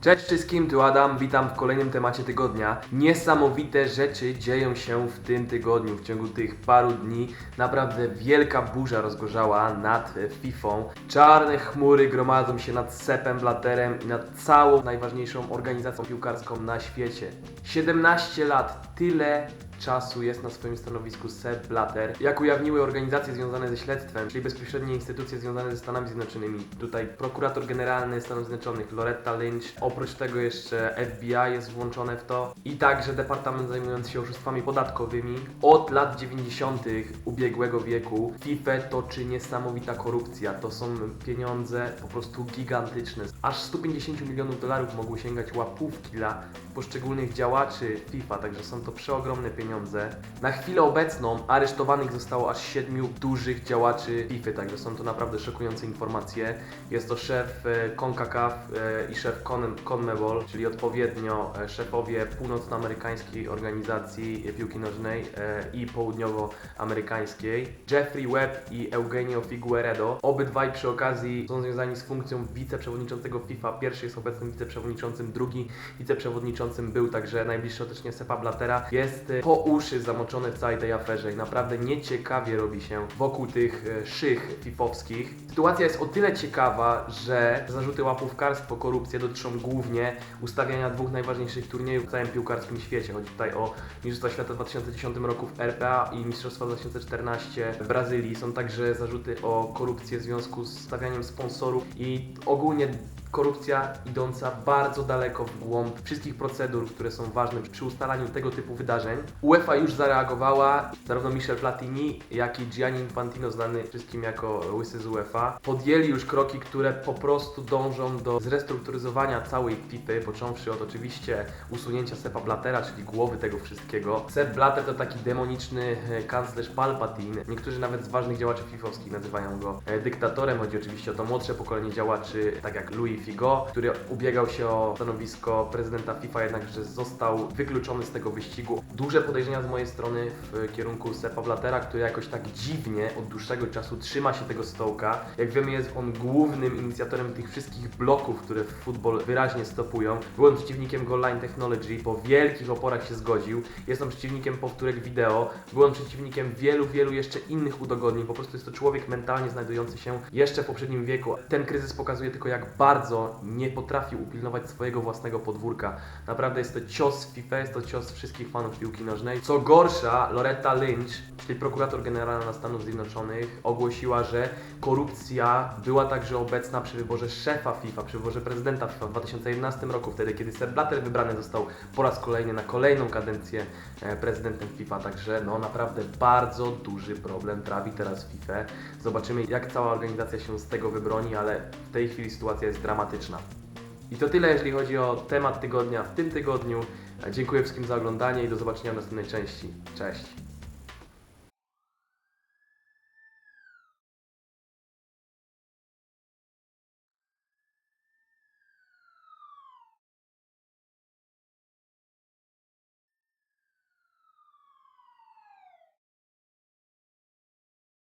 Cześć wszystkim, tu Adam, witam w kolejnym temacie tygodnia. Niesamowite rzeczy dzieją się w tym tygodniu, w ciągu tych paru dni. Naprawdę wielka burza rozgorzała nad FIFA. Czarne chmury gromadzą się nad Sepem Blatterem i nad całą najważniejszą organizacją piłkarską na świecie. 17 lat, tyle czasu jest na swoim stanowisku Sepp Blatter. Jak ujawniły organizacje związane ze śledztwem, czyli bezpośrednie instytucje związane ze Stanami Zjednoczonymi, tutaj prokurator generalny Stanów Zjednoczonych Loretta Lynch, oprócz tego jeszcze FBI jest włączone w to i także Departament zajmujący się oszustwami podatkowymi. Od lat 90. ubiegłego wieku FIFA toczy niesamowita korupcja. To są pieniądze po prostu gigantyczne. Aż 150 milionów dolarów mogły sięgać łapówki dla poszczególnych działaczy FIFA, także są to przeogromne pieniądze. Na chwilę obecną aresztowanych zostało aż siedmiu dużych działaczy FIFA, także są to naprawdę szokujące informacje. Jest to szef e, CONCACAF e, i szef Con- CONMEBOL, czyli odpowiednio e, szefowie północnoamerykańskiej organizacji piłki nożnej e, i południowoamerykańskiej, Jeffrey Webb i Eugenio Figueredo. Obydwaj przy okazji są związani z funkcją wiceprzewodniczącego FIFA. Pierwszy jest obecnym wiceprzewodniczącym, drugi wiceprzewodniczącym był także najbliższy otoczenie Sepa Blattera. Jest e, po uszy zamoczony w całej tej aferze i naprawdę nieciekawie robi się wokół tych e, szych fifowskich. Sytuacja jest o tyle ciekawa, że zarzuty łapówkarstwo, korupcję dotyczą głównie ustawiania dwóch najważniejszych turniejów w całym piłkarskim świecie. Chodzi tutaj o Mistrzostwa Świata w 2010 roku w RPA i Mistrzostwa 2014 w Brazylii. Są także zarzuty o korupcję w związku z stawianiem sponsorów i ogólnie korupcja idąca bardzo daleko w głąb wszystkich procedur, które są ważne przy ustalaniu tego typu wydarzeń. UEFA już zareagowała, zarówno Michel Platini, jak i Gianni Infantino, znany wszystkim jako łysy z UEFA, podjęli już kroki, które po prostu dążą do zrestrukturyzowania całej FIFA, począwszy od oczywiście usunięcia Sepa Blattera, czyli głowy tego wszystkiego. Sepp Blatter to taki demoniczny e, kanclerz Palpatine. Niektórzy nawet z ważnych działaczy fifowskich nazywają go e, dyktatorem. Chodzi oczywiście o to młodsze pokolenie działaczy, tak jak Louis Figo, który ubiegał się o stanowisko prezydenta FIFA, jednakże został wykluczony z tego wyścigu. Duże podejrzenia z mojej strony w kierunku Sepa Blattera, który jakoś tak dziwnie od dłuższego czasu trzyma się tego stołka. Jak wiemy, jest on głównym inicjatorem tych wszystkich bloków, które w futbol wyraźnie stopują. Byłem przeciwnikiem Goal Line Technology, po wielkich oporach się zgodził. Jest on przeciwnikiem powtórek wideo. Byłem przeciwnikiem wielu, wielu jeszcze innych udogodnień. Po prostu jest to człowiek mentalnie znajdujący się jeszcze w poprzednim wieku. Ten kryzys pokazuje tylko, jak bardzo nie potrafił upilnować swojego własnego podwórka. Naprawdę jest to cios FIFA, jest to cios wszystkich fanów piłki nożnej. Co gorsza, Loretta Lynch, czyli prokurator generalna Stanów Zjednoczonych, ogłosiła, że korupcja była także obecna przy wyborze szefa FIFA, przy wyborze prezydenta FIFA w 2011 roku, wtedy kiedy Sepp Blatter wybrany został po raz kolejny na kolejną kadencję e, prezydentem FIFA. Także no naprawdę bardzo duży problem trawi teraz FIFA. Zobaczymy jak cała organizacja się z tego wybroni, ale w tej chwili sytuacja jest dramatyczna. I to tyle, jeżeli chodzi o temat tygodnia w tym tygodniu. E, Dziękuję wszystkim za oglądanie i do zobaczenia w następnej części. Cześć!